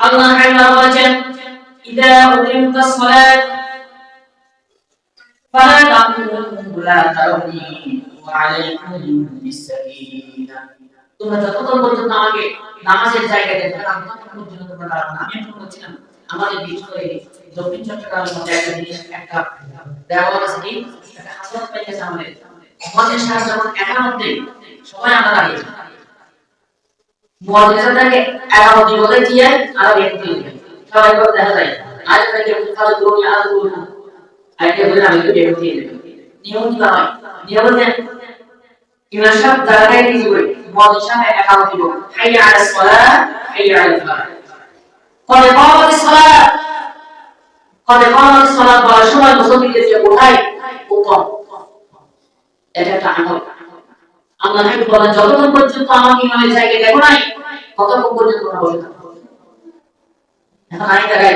আল্লাহ তাআলা বলেছেন, ইদা উকিমতাস সালাত, ফালা তাকুমু লা তারুনি ওয়া আলাইকুম বিসসাকিনা তোমরা যতক্ষণ পর্যন্ত আমাকে নামাজের জায়গায় দেখবে ততক্ষণ পর্যন্ত তোমরা দাঁড়াবে না। আমি এখন বলছিলাম আমাদের বিশেষ করে দক্ষিণ চট্টগ্রামের মধ্যে একটা জিনিস, একটা ব্যবহার আছে কি? একটা হাসপাতাল পাই গেছে আমাদের। মদের সাহায্য যখন একার মধ্যে সবাই আমরা দাঁড়িয়ে মুআজ্জিজা থেকে একামত বলে দিয়ে আরব সবাই দেখা যায়, আজ থেকে বলে আমি তো নিয়ম হয়? নিয়ম কি বলার সময় মুসল্লিদের যে কোথায়? উত্তম। এটা একটা আমল আল্লাহ বলেন, যতক্ষণ পর্যন্ত আমাকে ইমামের জায়গায় দেখো নাই ততক্ষণ পর্যন্ত তোমরা বসে থাকো এখন আমি জায়গায়